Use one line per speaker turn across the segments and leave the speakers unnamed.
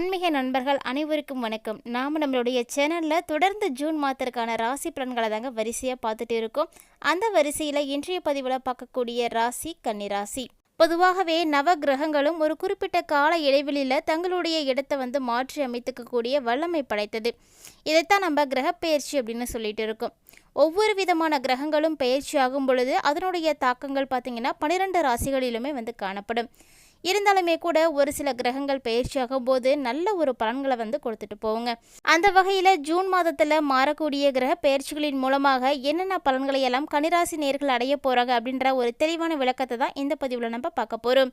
ஆன்மீக நண்பர்கள் அனைவருக்கும் வணக்கம். நாம் நம்மளுடைய சேனலில் தொடர்ந்து ஜூன் மாதத்திற்கான ராசி பலன்களை தாங்க வரிசையாக பார்த்துட்டு இருக்கோம். அந்த வரிசையில் இன்றைய பதிவில் பார்க்கக்கூடிய ராசி கன்னிராசி பொதுவாகவே நவ கிரகங்களும் ஒரு குறிப்பிட்ட கால இடைவெளியில் தங்களுடைய இடத்தை வந்து மாற்றி அமைத்துக்கக்கூடிய வல்லமை படைத்தது. இதைத்தான் நம்ம கிரகப்பெயர்ச்சி அப்படின்னு சொல்லிட்டு இருக்கோம். ஒவ்வொரு விதமான கிரகங்களும் பயிற்சி ஆகும் பொழுது அதனுடைய தாக்கங்கள் பார்த்திங்கன்னா பன்னிரெண்டு ராசிகளிலுமே வந்து காணப்படும். இருந்தாலுமே கூட ஒரு சில கிரகங்கள் பயிற்சியாகும் போது நல்ல ஒரு பலன்களை வந்து கொடுத்துட்டு போவோங்க அந்த வகையில் ஜூன் மாதத்தில் மாறக்கூடிய கிரக பயிற்சிகளின் மூலமாக என்னென்ன பலன்களை எல்லாம் கனிராசி நேர்கள் அடைய போகிறாங்க அப்படின்ற ஒரு தெளிவான விளக்கத்தை தான் இந்த பதிவில் நம்ம பார்க்க போகிறோம்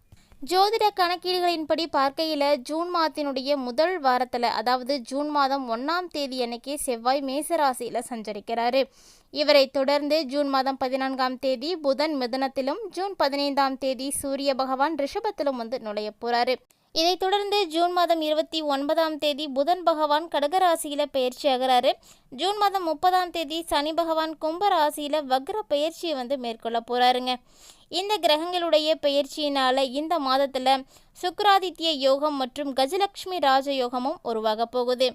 ஜோதிட கணக்கீடுகளின்படி பார்க்கையில் ஜூன் மாதத்தினுடைய முதல் வாரத்தில் அதாவது ஜூன் மாதம் ஒன்றாம் தேதி அன்னைக்கு செவ்வாய் மேசராசியில் சஞ்சரிக்கிறாரு. இவரை தொடர்ந்து ஜூன் மாதம் பதினான்காம் தேதி புதன் மிதனத்திலும் ஜூன் பதினைந்தாம் தேதி சூரிய பகவான் ரிஷபத்திலும் வந்து நுழைய போகிறாரு இதைத் தொடர்ந்து ஜூன் மாதம் இருபத்தி ஒன்பதாம் தேதி புதன் பகவான் கடகராசியில் பயிற்சி ஆகிறாரு ஜூன் மாதம் முப்பதாம் தேதி சனி பகவான் கும்ப ராசியில் வக்ர பயிற்சியை வந்து மேற்கொள்ள போகிறாருங்க இந்த கிரகங்களுடைய பயிற்சியினால் இந்த மாதத்தில் சுக்கராதித்ய யோகம் மற்றும் கஜலட்சுமி ராஜ யோகமும் உருவாக போகுது.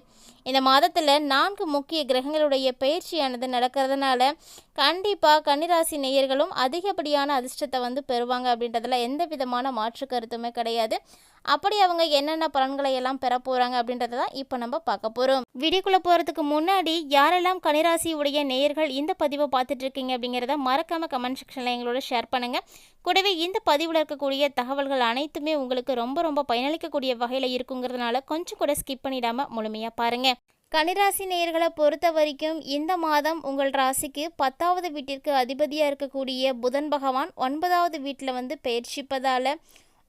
இந்த மாதத்தில் நான்கு முக்கிய கிரகங்களுடைய பயிற்சியானது நடக்கிறதுனால கண்டிப்பாக கன்னிராசி நேயர்களும் அதிகப்படியான அதிர்ஷ்டத்தை வந்து பெறுவாங்க அப்படின்றதுல எந்த விதமான மாற்று கருத்துமே கிடையாது. அப்படி அவங்க என்னென்ன பலன்களை எல்லாம் பெற போகிறாங்க அப்படின்றத தான் இப்போ நம்ம பார்க்க போகிறோம் வீடியோக்குள்ளே போகிறதுக்கு முன்னாடி யாரெல்லாம் கனிராசி உடைய நேயர்கள் இந்த பதிவை பார்த்துட்டு இருக்கீங்க அப்படிங்கிறத மறக்காமல் கமெண்ட் செக்ஷனில் எங்களோட ஷேர் பண்ணுங்கள் கூடவே இந்த பதிவில் இருக்கக்கூடிய தகவல்கள் அனைத்துமே உங்களுக்கு ரொம்ப ரொம்ப பயனளிக்கக்கூடிய வகையில் இருக்குங்கிறதுனால கொஞ்சம் கூட ஸ்கிப் பண்ணிடாமல் முழுமையாக பாருங்கள் கன்னிராசி நேயர்களை பொறுத்த வரைக்கும் இந்த மாதம் உங்கள் ராசிக்கு பத்தாவது வீட்டிற்கு அதிபதியாக இருக்கக்கூடிய புதன் பகவான் ஒன்பதாவது வீட்டில் வந்து பயிற்சிப்பதால்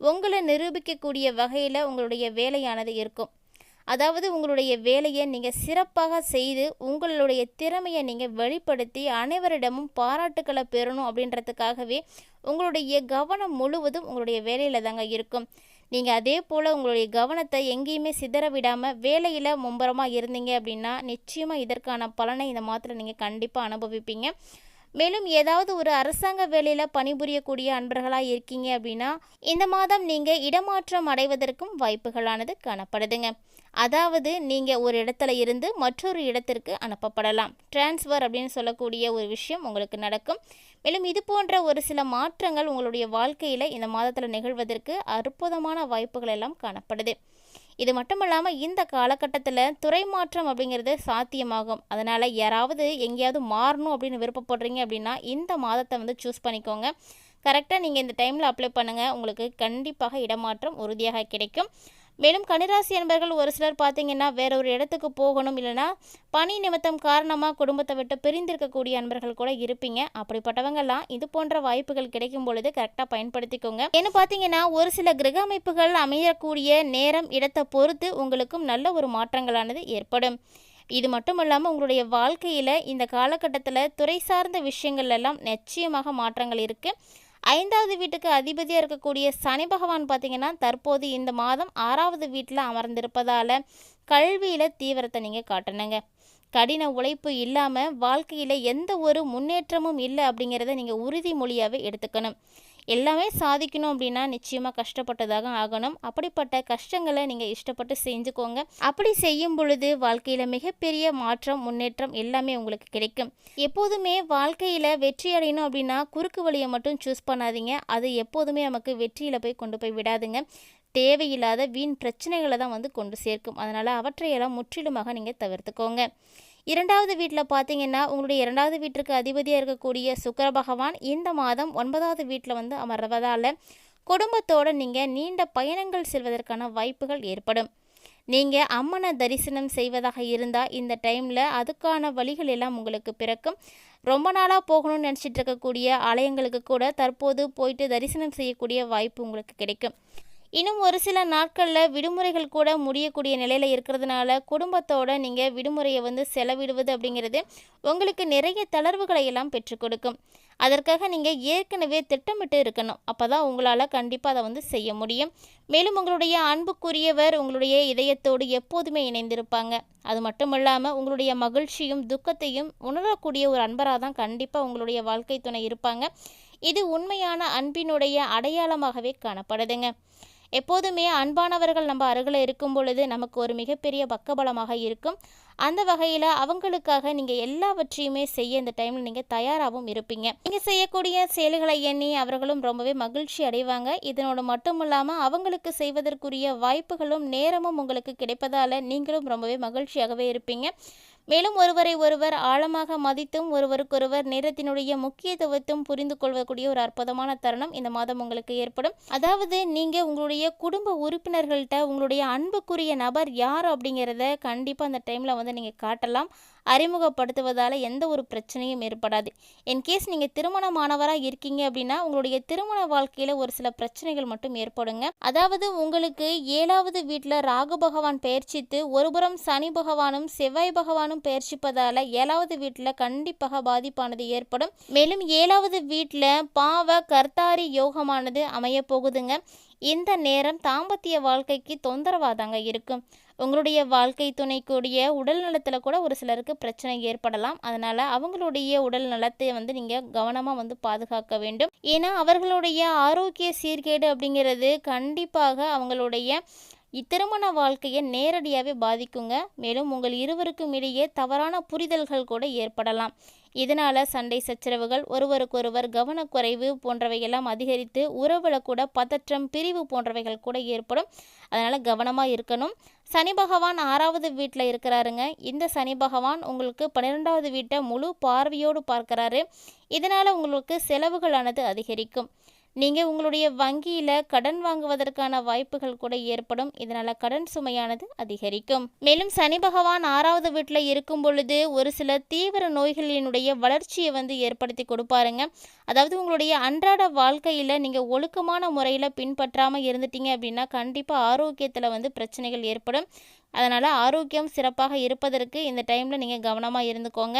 உங்களை நிரூபிக்கக்கூடிய வகையில் உங்களுடைய வேலையானது இருக்கும். அதாவது உங்களுடைய வேலையை நீங்கள் சிறப்பாக செய்து உங்களுடைய திறமையை நீங்கள் வெளிப்படுத்தி அனைவரிடமும் பாராட்டுக்களை பெறணும் அப்படின்றதுக்காகவே உங்களுடைய கவனம் முழுவதும் உங்களுடைய வேலையில் தாங்க இருக்கும். நீங்கள் அதே போல் உங்களுடைய கவனத்தை எங்கேயுமே சிதற விடாமல் வேலையில் மும்பரமாக இருந்தீங்க அப்படின்னா நிச்சயமாக இதற்கான பலனை இந்த மாதத்தில் நீங்கள் கண்டிப்பாக அனுபவிப்பீங்க. மேலும் ஏதாவது ஒரு அரசாங்க வேலையில் பணிபுரியக்கூடிய அன்பர்களாக இருக்கீங்க அப்படின்னா இந்த மாதம் நீங்கள் இடமாற்றம் அடைவதற்கும் வாய்ப்புகளானது காணப்படுதுங்க. அதாவது நீங்கள் ஒரு இடத்துல இருந்து மற்றொரு இடத்திற்கு அனுப்பப்படலாம். டிரான்ஸ்ஃபர் அப்படின்னு சொல்லக்கூடிய ஒரு விஷயம் உங்களுக்கு நடக்கும். மேலும் இது போன்ற ஒரு சில மாற்றங்கள் உங்களுடைய வாழ்க்கையில் இந்த மாதத்தில் நிகழ்வதற்கு அற்புதமான வாய்ப்புகள் எல்லாம் காணப்படுது. இது மட்டும் இல்லாமல் இந்த காலகட்டத்தில் துறை மாற்றம் அப்படிங்கிறது சாத்தியமாகும். அதனால் யாராவது எங்கேயாவது மாறணும் அப்படின்னு விருப்பப்படுறீங்க அப்படின்னா இந்த மாதத்தை வந்து சூஸ் பண்ணிக்கோங்க. கரெக்டாக நீங்கள் இந்த டைமில் அப்ளை பண்ணுங்கள் உங்களுக்கு கண்டிப்பாக இடமாற்றம் உறுதியாக கிடைக்கும். மேலும் கன்னிராசி அன்பர்கள் ஒரு சிலர் பார்த்தீங்கன்னா வேற ஒரு இடத்துக்கு போகணும் இல்லைனா பணி நிமித்தம் காரணமாக குடும்பத்தை விட்டு பிரிந்திருக்கக்கூடிய அன்பர்கள் கூட இருப்பீங்க. அப்படிப்பட்டவங்கெல்லாம் இது போன்ற வாய்ப்புகள் கிடைக்கும் பொழுது கரெக்டாக பயன்படுத்திக்கோங்க. ஏன்னு பார்த்தீங்கன்னா ஒரு சில கிரக அமைப்புகள் அமையக்கூடிய நேரம் இடத்தை பொறுத்து உங்களுக்கும் நல்ல ஒரு மாற்றங்களானது ஏற்படும். இது மட்டும் இல்லாமல் உங்களுடைய வாழ்க்கையில் இந்த காலகட்டத்தில் துறை சார்ந்த விஷயங்கள் எல்லாம் நிச்சயமாக மாற்றங்கள் இருக்குது ஐந்தாவது வீட்டுக்கு அதிபதியாக இருக்கக்கூடிய சனி பகவான் பார்த்திங்கன்னா தற்போது இந்த மாதம் ஆறாவது வீட்டில் அமர்ந்திருப்பதால் கல்வியில் தீவிரத்தை நீங்கள் காட்டணுங்க. கடின உழைப்பு இல்லாமல் வாழ்க்கையில் எந்த ஒரு முன்னேற்றமும் இல்லை அப்படிங்கிறத நீங்கள் உறுதிமொழியாகவே எடுத்துக்கணும். எல்லாமே சாதிக்கணும் அப்படின்னா நிச்சயமாக கஷ்டப்பட்டதாக ஆகணும். அப்படிப்பட்ட கஷ்டங்களை நீங்கள் இஷ்டப்பட்டு செஞ்சுக்கோங்க. அப்படி செய்யும் பொழுது வாழ்க்கையில் மிகப்பெரிய மாற்றம் முன்னேற்றம் எல்லாமே உங்களுக்கு கிடைக்கும். எப்போதுமே வாழ்க்கையில் வெற்றி அடையணும் அப்படின்னா குறுக்கு வழியை மட்டும் சூஸ் பண்ணாதீங்க. அது எப்போதுமே நமக்கு வெற்றியில் போய் கொண்டு போய் விடாதுங்க. தேவையில்லாத வீண் பிரச்சனைகளை தான் வந்து கொண்டு சேர்க்கும். அதனால் அவற்றையெல்லாம் முற்றிலுமாக நீங்கள் தவிர்த்துக்கோங்க. இரண்டாவது வீட்டில் பார்த்தீங்கன்னா உங்களுடைய இரண்டாவது வீட்டிற்கு அதிபதியாக இருக்கக்கூடிய சுக்கர பகவான் இந்த மாதம் ஒன்பதாவது வீட்டில் வந்து அமர்வதால் குடும்பத்தோடு நீங்கள் நீண்ட பயணங்கள் செல்வதற்கான வாய்ப்புகள் ஏற்படும். நீங்கள் அம்மனை தரிசனம் செய்வதாக இருந்தால் இந்த டைமில் அதுக்கான வழிகள் எல்லாம் உங்களுக்கு பிறக்கும். ரொம்ப நாளாக போகணும்னு நினச்சிட்டு இருக்கக்கூடிய ஆலயங்களுக்கு கூட தற்போது போயிட்டு தரிசனம் செய்யக்கூடிய வாய்ப்பு உங்களுக்கு கிடைக்கும். இன்னும் ஒரு சில நாட்களில் விடுமுறைகள் கூட முடியக்கூடிய நிலையில் இருக்கிறதுனால குடும்பத்தோடு நீங்கள் விடுமுறையை வந்து செலவிடுவது அப்படிங்கிறது உங்களுக்கு நிறைய தளர்வுகளை எல்லாம் பெற்றுக் கொடுக்கும். அதற்காக நீங்கள் ஏற்கனவே திட்டமிட்டு இருக்கணும். அப்போ தான் உங்களால் கண்டிப்பாக அதை வந்து செய்ய முடியும். மேலும் உங்களுடைய அன்புக்குரியவர் உங்களுடைய இதயத்தோடு எப்போதுமே இணைந்திருப்பாங்க. அது மட்டும் இல்லாமல் உங்களுடைய மகிழ்ச்சியும் துக்கத்தையும் உணரக்கூடிய ஒரு அன்பராக தான் கண்டிப்பாக உங்களுடைய வாழ்க்கை துணை இருப்பாங்க. இது உண்மையான அன்பினுடைய அடையாளமாகவே காணப்படுதுங்க. எப்போதுமே அன்பானவர்கள் நம்ம அருகில் இருக்கும் பொழுது நமக்கு ஒரு மிகப்பெரிய பக்கபலமாக இருக்கும். அந்த வகையில் அவங்களுக்காக நீங்கள் எல்லாவற்றையுமே செய்ய இந்த டைமில் நீங்கள் தயாராகவும் இருப்பீங்க. நீங்கள் செய்யக்கூடிய செயல்களை எண்ணி அவர்களும் ரொம்பவே மகிழ்ச்சி அடைவாங்க. இதனோடு மட்டும் இல்லாமல் அவங்களுக்கு செய்வதற்குரிய வாய்ப்புகளும் நேரமும் உங்களுக்கு கிடைப்பதால் நீங்களும் ரொம்பவே மகிழ்ச்சியாகவே இருப்பீங்க. மேலும் ஒருவரை ஒருவர் ஆழமாக மதித்தும் ஒருவருக்கொருவர் நேரத்தினுடைய முக்கியத்துவத்தும் புரிந்து கொள்ளக்கூடிய ஒரு அற்புதமான தருணம் இந்த மாதம் உங்களுக்கு ஏற்படும். அதாவது நீங்கள் உங்களுடைய குடும்ப உறுப்பினர்கள்ட்ட உங்களுடைய அன்புக்குரிய நபர் யார் அப்படிங்கிறத கண்டிப்பாக அந்த டைமில் வந்து நீங்கள் காட்டலாம். அறிமுகப்படுத்துவதால் எந்த ஒரு பிரச்சனையும் ஏற்படாது. இன்கேஸ் நீங்கள் திருமணமானவராக இருக்கீங்க அப்படின்னா உங்களுடைய திருமண வாழ்க்கையில் ஒரு சில பிரச்சனைகள் மட்டும் ஏற்படுங்க. அதாவது உங்களுக்கு ஏழாவது வீட்டில் ராகு பகவான் பெயர்ச்சித்து ஒருபுறம் சனி பகவானும் செவ்வாய் பகவானும் பெயர்ச்சிப்பதால் ஏழாவது வீட்டில் கண்டிப்பாக பாதிப்பானது ஏற்படும். மேலும் ஏழாவது வீட்டில் பாவ கர்த்தாரி யோகமானது அமைய போகுதுங்க இந்த நேரம் தாம்பத்திய வாழ்க்கைக்கு தொந்தரவாதாங்க இருக்கும். உங்களுடைய வாழ்க்கை துணைக்குடைய உடல் நலத்தில் கூட ஒரு சிலருக்கு பிரச்சனை ஏற்படலாம். அதனால் அவங்களுடைய உடல் நலத்தை வந்து நீங்கள் கவனமாக வந்து பாதுகாக்க வேண்டும். ஏன்னா அவர்களுடைய ஆரோக்கிய சீர்கேடு அப்படிங்கிறது கண்டிப்பாக அவங்களுடைய இத்திருமண வாழ்க்கையை நேரடியாகவே பாதிக்குங்க. மேலும் உங்கள் இருவருக்கும் இடையே தவறான புரிதல்கள் கூட ஏற்படலாம். இதனால் சண்டை சச்சரவுகள் ஒருவருக்கொருவர் கவனக்குறைவு போன்றவையெல்லாம் அதிகரித்து உறவில் கூட பதற்றம் பிரிவு போன்றவைகள் கூட ஏற்படும். அதனால் கவனமாக இருக்கணும். சனி பகவான் ஆறாவது வீட்டில் இருக்கிறாருங்க. இந்த சனி பகவான் உங்களுக்கு பன்னிரெண்டாவது வீட்டை முழு பார்வையோடு பார்க்குறாரு. இதனால் உங்களுக்கு செலவுகளானது அதிகரிக்கும். நீங்கள் உங்களுடைய வங்கியில் கடன் வாங்குவதற்கான வாய்ப்புகள் கூட ஏற்படும். இதனால் கடன் சுமையானது அதிகரிக்கும். மேலும் சனி பகவான் ஆறாவது வீட்டில் இருக்கும் பொழுது ஒரு சில தீவிர நோய்களினுடைய வளர்ச்சியை வந்து ஏற்படுத்தி கொடுப்பாருங்க. அதாவது உங்களுடைய அன்றாட வாழ்க்கையில் நீங்கள் ஒழுக்கமான முறையில் பின்பற்றாமல் இருந்துட்டீங்க அப்படின்னா கண்டிப்பாக ஆரோக்கியத்தில் வந்து பிரச்சனைகள் ஏற்படும். அதனால் ஆரோக்கியம் சிறப்பாக இருப்பதற்கு இந்த டைமில் நீங்கள் கவனமாக இருந்துக்கோங்க.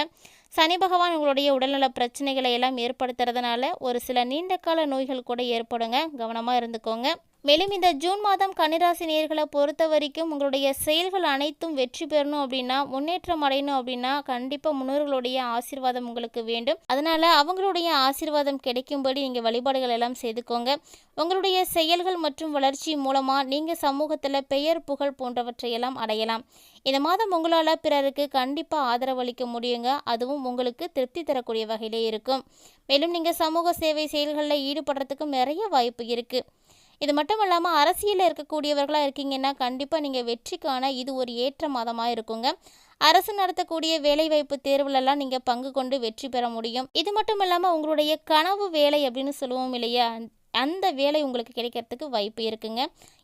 சனி பகவான் உங்களுடைய உடல்நல பிரச்சனைகளை எல்லாம் ஏற்படுத்துறதுனால ஒரு சில நீண்ட கால நோய்கள் கூட ஏற்படுங்க. கவனமாக இருந்துக்கோங்க. மேலும் இந்த ஜூன் மாதம் கன்னிராசி நேர்களை பொறுத்த வரைக்கும் உங்களுடைய செயல்கள் அனைத்தும் வெற்றி பெறணும் அப்படின்னா முன்னேற்றம் அடையணும் அப்படின்னா கண்டிப்பாக முன்னோர்களுடைய ஆசீர்வாதம் உங்களுக்கு வேண்டும். அதனால் அவங்களுடைய ஆசீர்வாதம் கிடைக்கும்படி நீங்கள் வழிபாடுகள் எல்லாம் செய்துக்கோங்க. உங்களுடைய செயல்கள் மற்றும் வளர்ச்சி மூலமாக நீங்கள் சமூகத்தில் பெயர் புகழ் போன்றவற்றையெல்லாம் அடையலாம். இந்த மாதம் உங்களால் பிறருக்கு கண்டிப்பாக ஆதரவளிக்க முடியுங்க. அதுவும் உங்களுக்கு திருப்தி தரக்கூடிய வகையிலே இருக்கும். மேலும் நீங்கள் சமூக சேவை செயல்களில் ஈடுபடுறதுக்கும் நிறைய வாய்ப்பு இருக்குது இது மட்டும் இல்லாமல் அரசியலில் இருக்கக்கூடியவர்களாக இருக்கீங்கன்னா கண்டிப்பாக நீங்கள் வெற்றிக்கான இது ஒரு ஏற்ற மாதமாக இருக்குங்க. அரசு நடத்தக்கூடிய வேலைவாய்ப்பு தேர்வுலலாம் நீங்கள் பங்கு கொண்டு வெற்றி பெற முடியும். இது மட்டும் இல்லாமல் உங்களுடைய கனவு வேலை அப்படின்னு சொல்லுவோம் இல்லையா? அந்த வேலை உங்களுக்கு கிடைக்கிறதுக்கு வாய்ப்பு இருக்குங்க.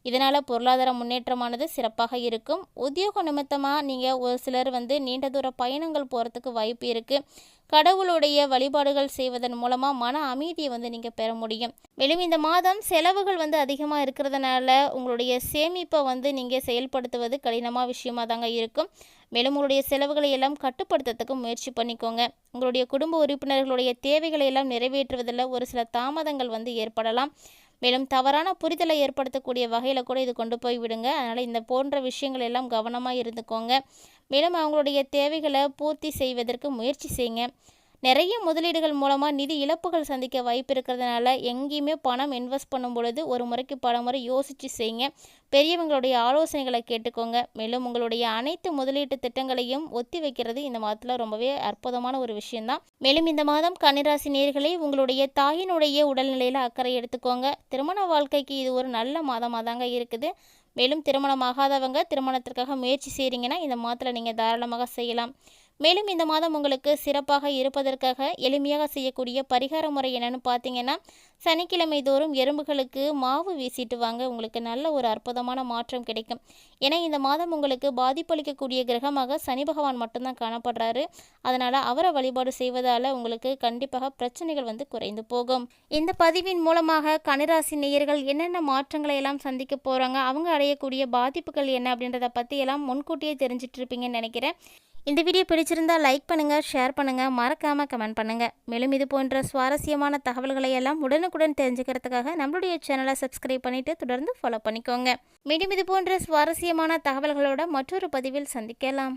இதனால் பொருளாதார முன்னேற்றமானது சிறப்பாக இருக்கும். உத்தியோக நிமித்தமாக நீங்கள் ஒரு சிலர் வந்து நீண்ட தூர பயணங்கள் போகிறதுக்கு வாய்ப்பு இருக்குது கடவுளுடைய வழிபாடுகள் செய்வதன் மூலமாக மன அமைதியை வந்து நீங்கள் பெற முடியும். மேலும் இந்த மாதம் செலவுகள் வந்து அதிகமாக இருக்கிறதுனால உங்களுடைய சேமிப்பை வந்து நீங்கள் செயல்படுத்துவது கடினமாக விஷயமாக தாங்க இருக்கும். மேலும் உங்களுடைய செலவுகளை எல்லாம் கட்டுப்படுத்துறதுக்கு முயற்சி பண்ணிக்கோங்க. உங்களுடைய குடும்ப உறுப்பினர்களுடைய தேவைகளை எல்லாம் நிறைவேற்றுவதில் ஒரு சில தாமதங்கள் வந்து ஏற்படலாம். மேலும் தவறான புரிதலை ஏற்படுத்தக்கூடிய வகையில் கூட இது கொண்டு போய் விடுங்க. அதனால் இந்த போன்ற விஷயங்கள் எல்லாம் கவனமாக இருந்துக்கோங்க. மேலும் அவங்களுடைய தேவைகளை பூர்த்தி செய்வதற்கு முயற்சி செய்யுங்க. நிறைய முதலீடுகள் மூலமாக நிதி இழப்புகள் சந்திக்க வாய்ப்பு இருக்கிறதுனால எங்கேயுமே பணம் இன்வெஸ்ட் பண்ணும் பொழுது ஒரு முறைக்கு பல முறை யோசித்து செய்யுங்க. பெரியவங்களுடைய ஆலோசனைகளை கேட்டுக்கோங்க. மேலும் உங்களுடைய அனைத்து முதலீட்டு திட்டங்களையும் ஒத்தி வைக்கிறது இந்த மாதத்தில் ரொம்பவே அற்புதமான ஒரு விஷயம்தான். மேலும் இந்த மாதம் கன்னிராசி நேர்களை உங்களுடைய தாயினுடைய உடல்நிலையில் அக்கறை எடுத்துக்கோங்க. திருமண வாழ்க்கைக்கு இது ஒரு நல்ல மாதமாக தாங்க இருக்குது. மேலும் திருமணமாகாதவங்க திருமணத்திற்காக முயற்சி செய்கிறீங்கன்னா இந்த மாதத்தில் நீங்கள் தாராளமாக செய்யலாம். மேலும் இந்த மாதம் உங்களுக்கு சிறப்பாக இருப்பதற்காக எளிமையாக செய்யக்கூடிய பரிகார முறை என்னென்னு பார்த்தீங்கன்னா சனிக்கிழமை தோறும் எறும்புகளுக்கு மாவு வீசிட்டு வாங்க. உங்களுக்கு நல்ல ஒரு அற்புதமான மாற்றம் கிடைக்கும். ஏன்னா இந்த மாதம் உங்களுக்கு பாதிப்பளிக்கக்கூடிய கிரகமாக சனி பகவான் மட்டும்தான் காணப்படுறாரு. அதனால் அவரை வழிபாடு செய்வதால் உங்களுக்கு கண்டிப்பாக பிரச்சனைகள் வந்து குறைந்து போகும். இந்த பதிவின் மூலமாக கனிராசி நேயர்கள் என்னென்ன மாற்றங்களை எல்லாம் சந்திக்க போகிறாங்க அவங்க அடையக்கூடிய பாதிப்புகள் என்ன அப்படின்றத பற்றி எல்லாம் முன்கூட்டியே தெரிஞ்சிட்ருப்பீங்கன்னு நினைக்கிறேன். இந்த வீடியோ பிடிச்சிருந்தா லைக் பண்ணுங்கள் ஷேர் பண்ணுங்கள் மறக்காமல் கமெண்ட் பண்ணுங்கள் மேலும் இது போன்ற சுவாரஸ்யமான தகவல்களை எல்லாம் உடனுக்குடன் தெரிஞ்சுக்கிறதுக்காக நம்மளுடைய சேனலை சப்ஸ்கிரைப் பண்ணிவிட்டு தொடர்ந்து ஃபாலோ பண்ணிக்கோங்க. மீண்டும் இது போன்ற சுவாரஸ்யமான தகவல்களோட மற்றொரு பதிவில் சந்திக்கலாம்.